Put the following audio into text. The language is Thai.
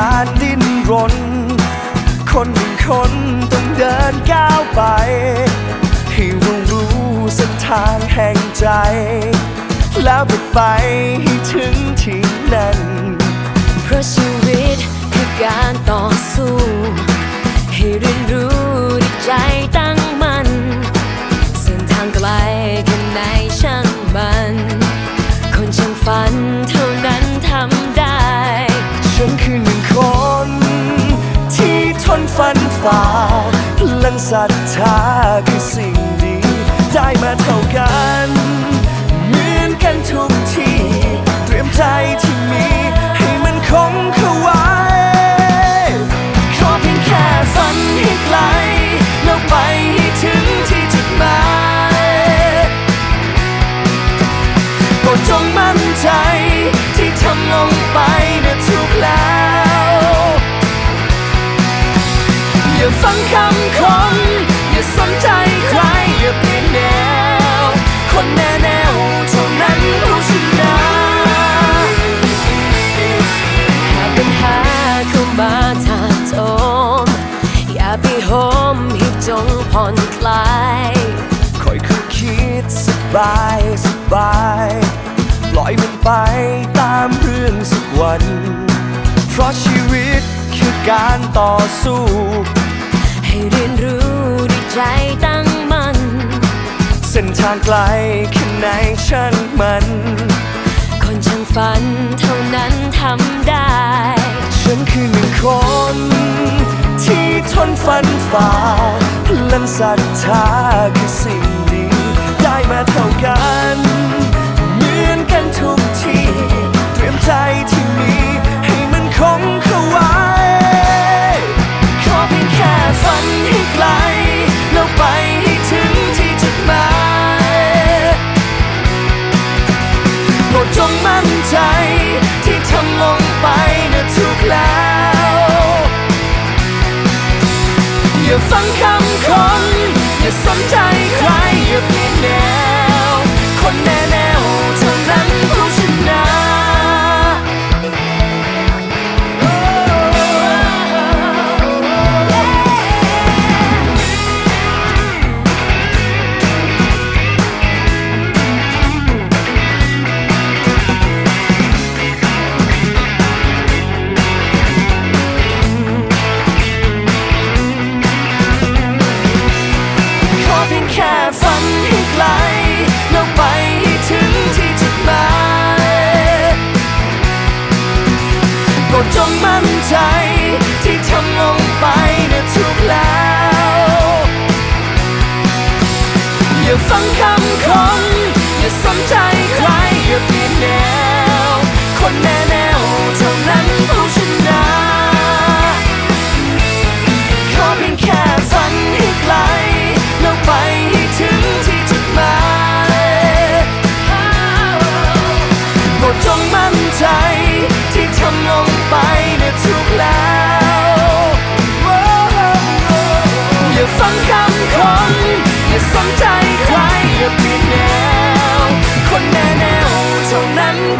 การดิ้นรน คนหนึ่งคนต้องเดินก้าวไป ให้รู้รู้เส้นทางแห่งใจ แล้วไปไปให้ถึงที่นั่นเพราะชีวิตคือการต่อสู้ ให้เรียนรู้ด้วยใจตั้งมั่นเส้นทางไกลแค่ไหนช่าง ฟ้าพลังศรัทธาคือสิ่งดี ได้มา ผ่อนคลายคอยคือคิดสบายสบายปล่อยมันไปตามเรื่องสักวัน เพราะชีวิตคือการต่อสู้ ให้เรียนรู้ด้วยใจตั้งมันเส้นทางไกลแค่ไหนช่างมัน คนช่างฝันเท่านั้นทำได้ ฉันคือหนึ่งคน ที่ทนฟันฝ่า แลังศรัทธาคือสิ่งดี ได้มาเท่ากันุกแล้ว อย่าฟังคำคน อย่าสนใจใคร อย่าเปลี่ยนแนวคนแน 难。